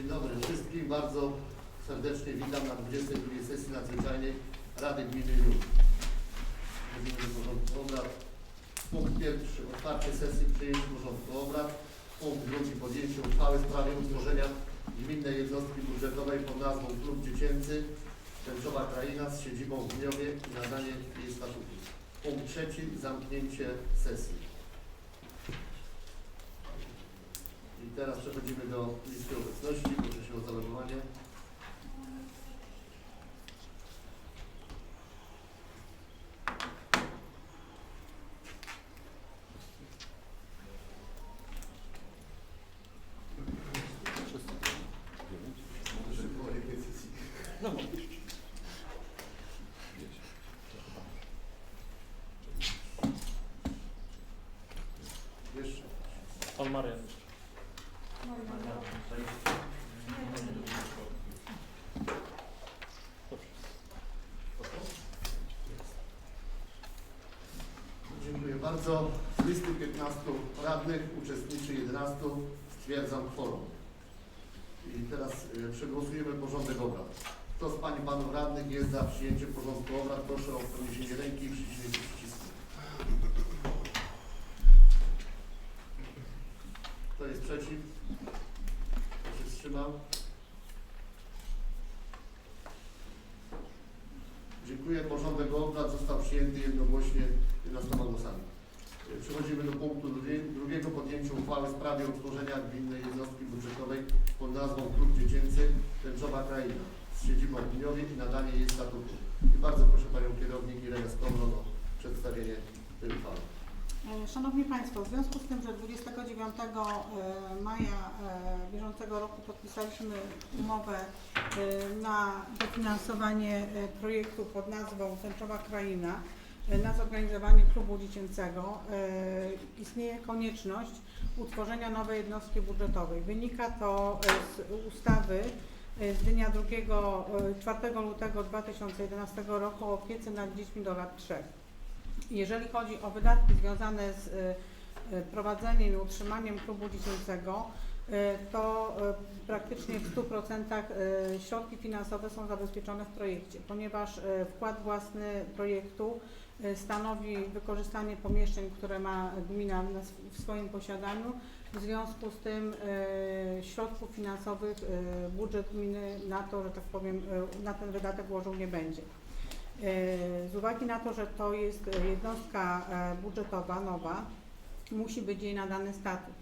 Dzień dobry wszystkim. Bardzo serdecznie witam na 22 sesji nadzwyczajnej Rady Gminy Lub. Obrad. Punkt pierwszy. Otwarcie sesji przyjęcie porządku obrad. Punkt drugi. Podjęcie uchwały w sprawie utworzenia gminnej jednostki budżetowej pod nazwą Klub Dziecięcy Tęczowa Kraina z siedzibą w Gniowie i nadanie jej statutu. Punkt trzeci. Zamknięcie sesji. I teraz przechodzimy do listy obecności. Proszę się o zalogowanie. Szykowanie tej sesji. Jeszcze. Pan Marian. Dziękuję bardzo. Z listy 15 radnych uczestniczy 11. Stwierdzam kworum. I teraz y, przegłosujemy porządek obrad. Kto z Pań i Panów Radnych jest za przyjęciem porządku obrad? Proszę o podniesienie ręki i przyciśnięcie przycisku. Kto jest przeciw? Kto się wstrzymał? Dziękuję. Porządek obrad został przyjęty jednogłośnie 11 głosami. Przechodzimy do punktu drugie- drugiego podjęcia uchwały w sprawie utworzenia gminnej jednostki budżetowej pod nazwą Klub Dziecięcy Tęczowa Kraina siedzibą w Gniowie i nadanie jej statutu. I bardzo proszę Panią Kierownik Irenę Skomron o przedstawienie tej uchwały. E, Szanowni Państwo, w związku z tym, że 29 e, maja e, bieżącego roku podpisaliśmy umowę na dofinansowanie projektu pod nazwą Tęczowa Kraina na zorganizowanie klubu dziecięcego, istnieje konieczność utworzenia nowej jednostki budżetowej. Wynika to z ustawy z dnia 2, e, 4 lutego 2011 roku o opiece nad dziećmi do lat 3. Jeżeli chodzi o wydatki związane z y, y, prowadzeniem i utrzymaniem klubu dziecięcego, y, to y, praktycznie w 100% y, środki finansowe są zabezpieczone w projekcie, ponieważ y, wkład własny projektu y, stanowi wykorzystanie pomieszczeń, które ma gmina w swoim posiadaniu. W związku z tym y, środków finansowych y, budżet gminy na to, że tak powiem, y, na ten wydatek włożył nie będzie. E, Z uwagi na to, że to jest e, jednostka e, budżetowa nowa, musi być jej nadany statut.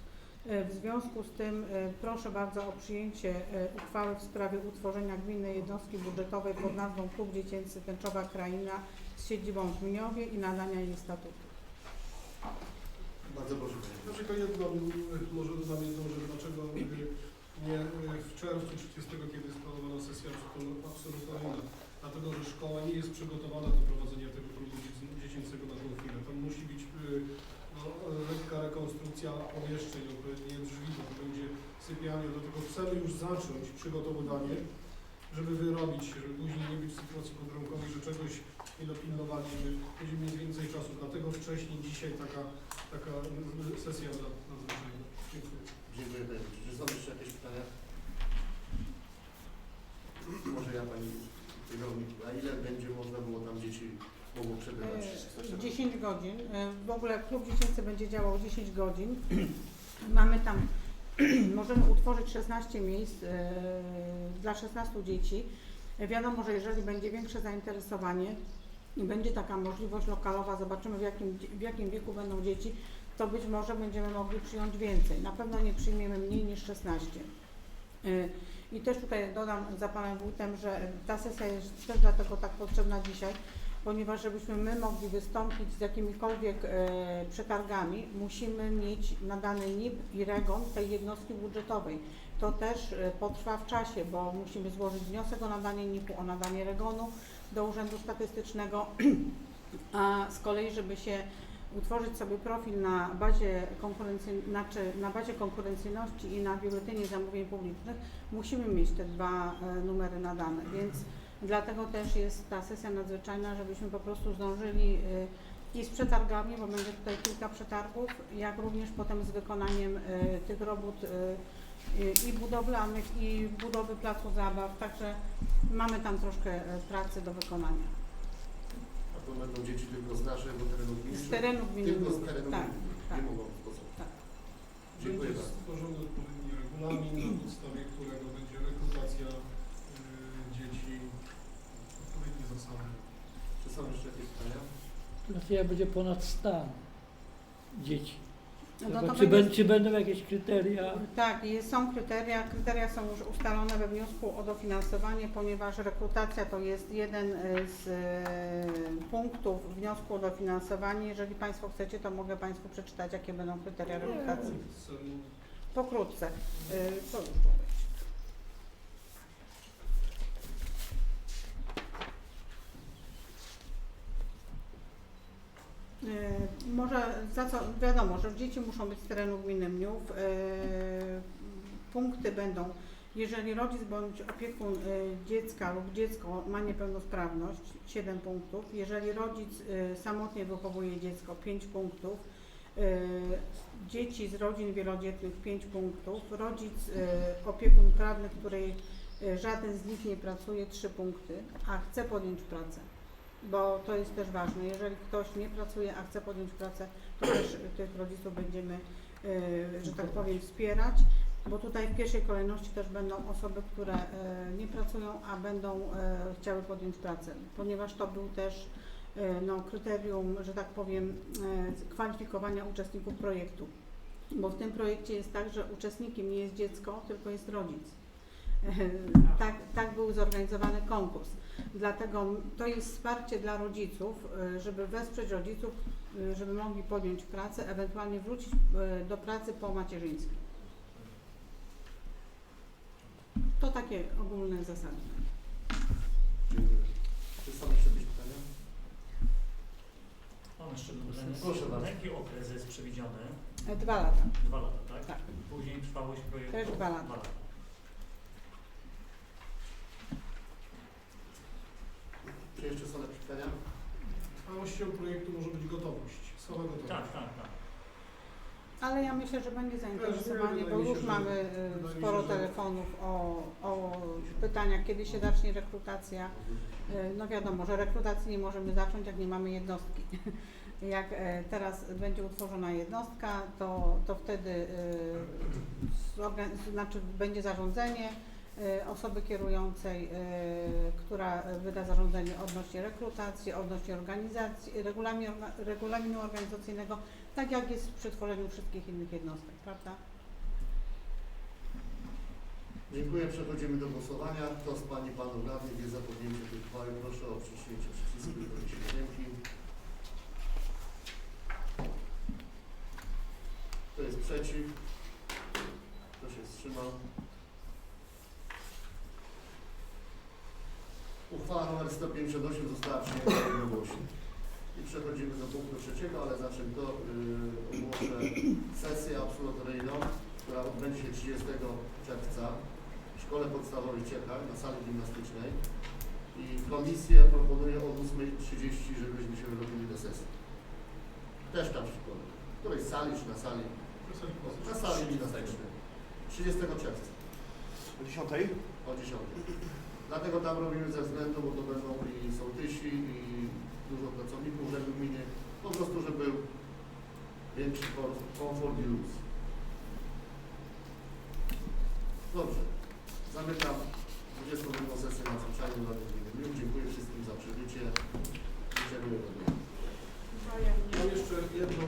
E, W związku z tym e, proszę bardzo o przyjęcie e, uchwały w sprawie utworzenia gminnej jednostki budżetowej pod nazwą Klub Dziecięcy Tęczowa Kraina z siedzibą w Miniowie i nadania jej statutu. Bardzo proszę. Jedno, y, może dodam jedną rzecz, dlaczego y, nie y, w czerwcu 30, kiedy jest planowana sesja absolutoryjna, dlatego, że szkoła nie jest przygotowana do prowadzenia tego dzieci- dziecięcego na tą chwilę. Tam musi być y, no, lekka rekonstrukcja pomieszczeń, odpowiednie drzwi, to będzie sypialnia, dlatego chcemy już zacząć przygotowywanie, żeby wyrobić, żeby później nie być w sytuacji podrękowej, że czegoś nie dopilnowaliśmy, będziemy mieć więcej czasu, dlatego wcześniej dzisiaj taka taka sesja na- nadzwyczajna. Dziękuję. Dziękuję. Czy są jeszcze jakieś pytania? Może ja Pani Kierownik, na ile będzie można było tam dzieci mogło przebywać? E, 10 godzin. E, W ogóle klub dziecięcy będzie działał 10 godzin. Mamy tam, możemy utworzyć 16 miejsc e, dla 16 dzieci. E, Wiadomo, że jeżeli będzie większe zainteresowanie i będzie taka możliwość lokalowa, zobaczymy w jakim, w jakim wieku będą dzieci, to być może będziemy mogli przyjąć więcej. Na pewno nie przyjmiemy mniej niż 16. E, I też tutaj dodam za Panem Wójtem, że ta sesja jest też dlatego tak potrzebna dzisiaj, ponieważ żebyśmy my mogli wystąpić z jakimikolwiek e, przetargami, musimy mieć nadany NIP i REGON tej jednostki budżetowej. To też e, potrwa w czasie, bo musimy złożyć wniosek o nadanie NIP-u, o nadanie REGON-u do Urzędu Statystycznego, a z kolei, żeby się utworzyć sobie profil na bazie, konkurency, znaczy na bazie konkurencyjności i na biuletynie zamówień publicznych, musimy mieć te dwa e, numery nadane, więc Dlatego też jest ta sesja nadzwyczajna, żebyśmy po prostu zdążyli y, i z przetargami, bo będzie tutaj kilka przetargów, jak również potem z wykonaniem y, tych robót i, budowlanych, i budowy placu zabaw, także mamy tam troszkę e, pracy do wykonania. A to będą dzieci tylko z naszego terenu gminy? Z terenu gminy. Tylko z terenu Tak, gminy. tak. Nie mogą. Tak. Dziękuję Będzie bardzo. stworzony odpowiedni regulamin, na podstawie którego będzie rekrutacja y, dzieci, odpowiednie zasady. Czy są jeszcze jakieś pytania? Znaczy jak będzie ponad 100 dzieci. No to czy, będzie- bę- czy będą jakieś kryteria? Tak, i są kryteria. Kryteria są już ustalone we wniosku o dofinansowanie, ponieważ rekrutacja to jest jeden e, z e, punktów wniosku o dofinansowanie. Jeżeli Państwo chcecie, to mogę Państwu przeczytać, jakie będą kryteria rekrutacji. Pokrótce. E, Co już powiedzieć? E, Może za co, wiadomo, że dzieci muszą być z terenu gminy Mniów. E, Punkty będą, jeżeli rodzic bądź opiekun e, dziecka lub dziecko ma niepełnosprawność, 7 punktów. Jeżeli rodzic e, samotnie wychowuje dziecko, 5 punktów. Dzieci z rodzin wielodzietnych 5 punktów. Rodzic, opiekun prawny, której żaden z nich nie pracuje, 3 punkty, a chce podjąć pracę bo to jest też ważne. Jeżeli ktoś nie pracuje, a chce podjąć pracę, to też tych rodziców będziemy, e, że tak powiem, wspierać, bo tutaj w pierwszej kolejności też będą osoby, które e, nie pracują, a będą e, chciały podjąć pracę, ponieważ to był też no, kryterium, że tak powiem, kwalifikowania uczestników projektu. Bo w tym projekcie jest tak, że uczestnikiem nie jest dziecko, tylko jest rodzic. E, Tak, tak był zorganizowany konkurs. Dlatego to jest wsparcie dla rodziców, y, żeby wesprzeć rodziców, y, żeby mogli podjąć pracę, ewentualnie wrócić y, do pracy po macierzyńskiej. To takie ogólne zasady. Dziękuję. Czy są jeszcze jakieś pytania? Mam jeszcze pytanie. Proszę bardzo. Na jaki okres jest przewidziany? E, Dwa lata. Dwa lata, tak? Tak. Później trwałość projektu? Też dwa lata. Czy jeszcze są jakieś pytania? Trwałością projektu może być gotowość, sama gotowość. Tak, tak, tak. Ale ja myślę, że będzie zainteresowanie, bo już mamy y, sporo telefonów o, o pytania, kiedy się zacznie rekrutacja. Y, No wiadomo, że rekrutacji nie możemy zacząć, jak nie mamy jednostki. Jak e, teraz będzie utworzona jednostka, to, to wtedy y, zorgan- znaczy będzie zarządzenie osoby kierującej, y, która wyda zarządzenie odnośnie rekrutacji, odnośnie organizacji, regulamin, regulaminu organizacyjnego, tak jak jest przy tworzeniu wszystkich innych jednostek, prawda? Dziękuję. Przechodzimy do głosowania. Kto z Pani Panów Radnych jest za podjęciem tej uchwały? Proszę o wciśnięcie przycisku i ręki. Kto jest przeciw? Kto się wstrzymał? Uchwała nr 158 została przyjęta jednogłośnie. I przechodzimy do punktu trzeciego, ale zaczę to yy, ogłoszę sesję absolutoryjną, która odbędzie się 30 czerwca w Szkole Podstawowej w Ciechach na sali gimnastycznej. I komisja proponuje o 8.30, żebyśmy się wyrobili do sesji. Też tam w szkole. W której sali czy na sali? Na sali gimnastycznej. 30 czerwca O 10? o 10. Dlatego tam robimy ze względu, bo to będą i sołtysi, i dużo pracowników urzędu gminy, po prostu, żeby był większy komfort i luz. Dobrze. Zamykam 22 sesję nadzwyczajną Rady Gminy Gmin. Dziękuję wszystkim za przybycie. Życzę miłego dnia. Mam jeszcze jedną